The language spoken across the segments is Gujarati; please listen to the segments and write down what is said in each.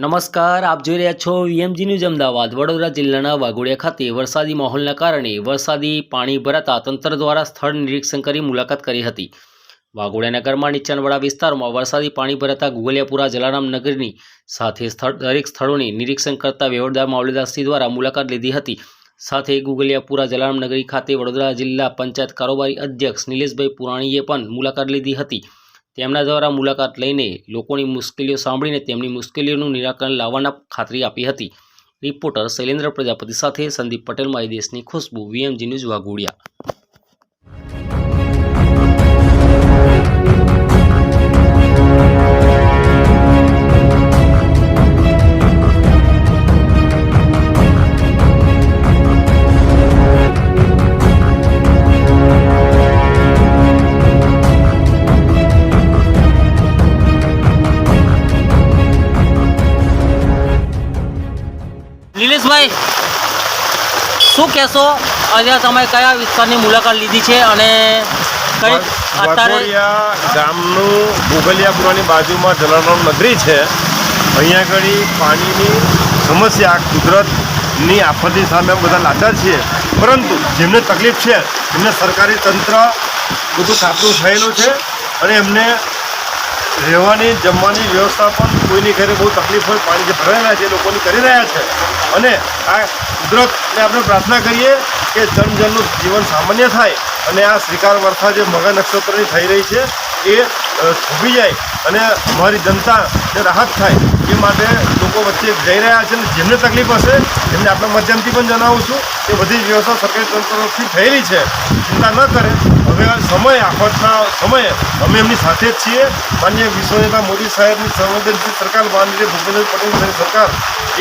નમસ્કાર, આપ જોઈ રહ્યા છો વીએમજી ન્યૂઝ અમદાવાદ, વડોદરા જિલ્લાના વાઘોડિયા ખાતે વરસાદી માહોલના કારણે વરસાદી પાણી ભરાતા તંત્ર દ્વારા સ્થળ નિરીક્ષણ કરી મુલાકાત કરી હતી. વાઘોડિયા નગરમાં નીચાણવાળા વિસ્તારોમાં વરસાદી પાણી ભરાતા ગુગલિયાપુરા જલારામ નગરની સાથે સ્થળ, દરેક સ્થળોની નિરીક્ષણ કરતા વેવડદાર માવલીદાસજી દ્વારા મુલાકાત લીધી હતી. સાથે ગુગલિયાપુરા જલારામ નગરી ખાતે વડોદરા જિલ્લા પંચાયત કારોબારી અધ્યક્ષ નિલેશભાઈ પુરાણીએ પણ મુલાકાત લીધી હતી. તેમના દ્વારા મુલાકાત લઈને લોકોની મુશ્કેલીઓ સાંભળીને તેમની મુશ્કેલીઓનું નિરાકરણ લાવવાના ખાતરી આપી હતી. રિપોર્ટર શૈલેન્દ્ર પ્રજાપતિ સાથે સંદીપ પટેલ, મારી દેશની ખુશ્બુ, વીએમજી ન્યૂઝ વાઘોડિયા. નિલેશભાઈ શું કહેશો? આજે તમે કયા વિસ્તારની મુલાકાત લીધી છે અને કઈ અત્યારે ગામનું ભૂગલિયાપુરાની બાજુમાં જલારામ નગરી છે. અહીંયા આગળ પાણીની સમસ્યા કુદરતની આફતની સામે બધા લાચાર છીએ. પરંતુ જેમને તકલીફ છે એમને સરકારી તંત્ર બધું સાપડું થયેલું છે અને એમને રહેવાની, જમવાની વ્યવસ્થા પણ કોઈની ઘરે બહુ તકલીફ હોય, પાણી જે ભરાયેલા છે એ લોકોની કરી રહ્યા છે. અને આ કુદરતને આપણે પ્રાર્થના કરીએ કે જનજનનું જીવન સામાન્ય થાય અને આ શ્રીકાર વર્ષા જે મગા નક્ષત્રની થઈ રહી છે એ થોભી જાય અને અમારી જનતાને રાહત થાય એ માટે લોકો વચ્ચે જઈ રહ્યા છે અને જેમને તકલીફ હશે એમને આપણા માધ્યમથી પણ જણાવું છું કે બધી જ વ્યવસ્થા સરકારી તંત્ર તરફથી થયેલી છે. ચિંતા ન કરે. હવે આ સમય આફતના સમયે. અમે એમની સાથે જ છીએ. માન્ય વિશ્વનેતા મોદી સાહેબની સંવેદનશીલ સરકાર માનનીય ભૂપેન્દ્ર પટેલ સાહેબ સરકાર.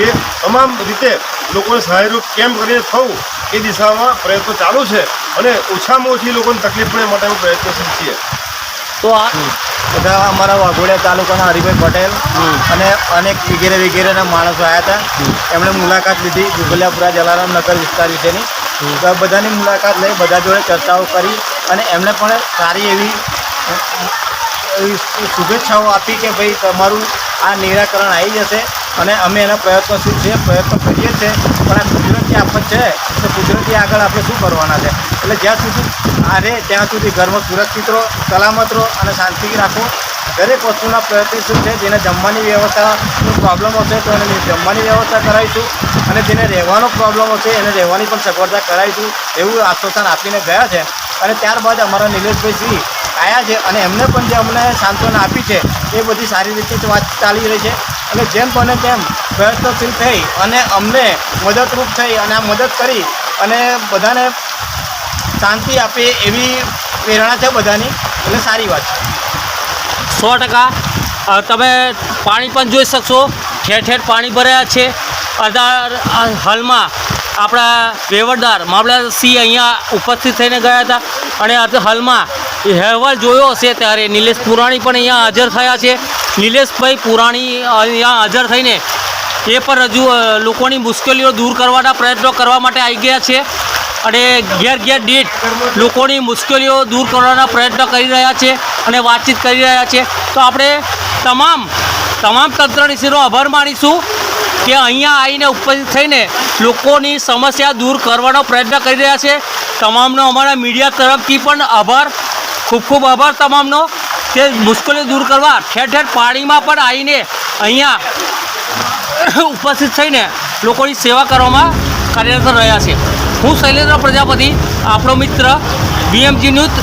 એ તમામ રીતે લોકોને સહાયરૂપ કેમ કરીને થવું એ દિશામાં પ્રયત્નો ચાલુ છે અને ઓછામાં ઓછી લોકોને તકલીફ પડે એ માટે અમે પ્રયત્નશીલ છીએ. તો આ બધા અમારા વાઘોડિયા તાલુકાના હરિભાઈ પટેલ અને અનેક વગેરે વગેરેના માણસો આવ્યા હતા. એમણે મુલાકાત લીધી ગુગલિયાપુરા જલારામ નગર વિસ્તાર વિશેની. બધાની મુલાકાત લઈ, બધા જોડે ચર્ચાઓ કરી અને એમને પણ સારી એવી શુભેચ્છાઓ આપી કે ભાઈ તમારું આ નિરાકરણ આવી જશે અને અમે એના પ્રયત્નશીલ છીએ, પ્રયત્નો કરીએ છીએ. પણ આ કુદરતી આફત છે, તો કુદરતી આગળ આપણે શું કરવાના છે? એટલે જ્યાં સુધી આ રહે ત્યાં સુધી ઘરમાં સુરક્ષિત રહો, સલામત રહો અને શાંતિ રાખો. દરેક વસ્તુના પ્રયત્નશીલ છે? જેને જમવાની વ્યવસ્થાનો પ્રોબ્લેમ હશે તો એને જમવાની વ્યવસ્થા કરાવીશું અને જેને રહેવાનો પ્રોબ્લેમ હશે એને રહેવાની પણ સગવડતા કરાવીશું એવું આશ્વાસન આપીને ગયા છે. અને ત્યારબાદ અમારા નિલેશભાઈ સિંહ આવ્યા છે અને એમને પણ જે અમને સાંત્વના આપી છે એ બધી સારી રીતે વાત ચાલી રહી છે. અને જેમ બને તેમ પ્રયત્નશીલ થઈ અને અમને મદદરૂપ થઈ અને આ મદદ કરી અને બધાને શાંતિ આપે એવી પ્રેરણા છે બધાની. એટલે સારી વાત છે. સો ટકા. તમે પાણી પણ જોઈ શકશો. ઠેર ઠેર પાણી ભરાયા છે. અધાર હાલમાં આપણા વેવડદાર મામલા સિંહ અહીંયા ઉપસ્થિત થઈને ગયા હતા. અને આજે હાલમાં અહેવાલ જોયો હશે ત્યારે નિલેશ પુરાણી પણ અહીંયા હાજર થયા છે. નિલેશભાઈ પુરાણી અહીંયા હાજર થઈને એ પણ રજૂ લોકોની મુશ્કેલીઓ દૂર કરવાના પ્રયત્નો કરવા માટે આવી ગયા છે. અને ઘેર ઘેર દીઠ લોકોની મુશ્કેલીઓ દૂર કરવાના પ્રયત્ન કરી રહ્યા છે અને વાતચીત કરી રહ્યા છે. તો આપણે તમામ તમામ તંત્રનીશીનો આભાર માનીશું કે અહીંયા આવીને ઉપસ્થિત થઈને લોકોની સમસ્યા દૂર કરવાનો પ્રયત્ન કરી રહ્યા છે. તમામનો અમારા મીડિયા તરફથી પણ આભાર. ખૂબ ખૂબ આભાર તમામનો. કે મુશ્કેલીઓ દૂર કરવા ઠેર ઠેર પાણીમાં પણ આવીને અહીંયા ઉપસ્થિત થઈને લોકોની સેવા કરવામાં કાર્યરત રહ્યા છે. હું શૈલેન્દ્ર પ્રજાપતિ આપણો મિત્ર બીએમજી ન્યૂઝ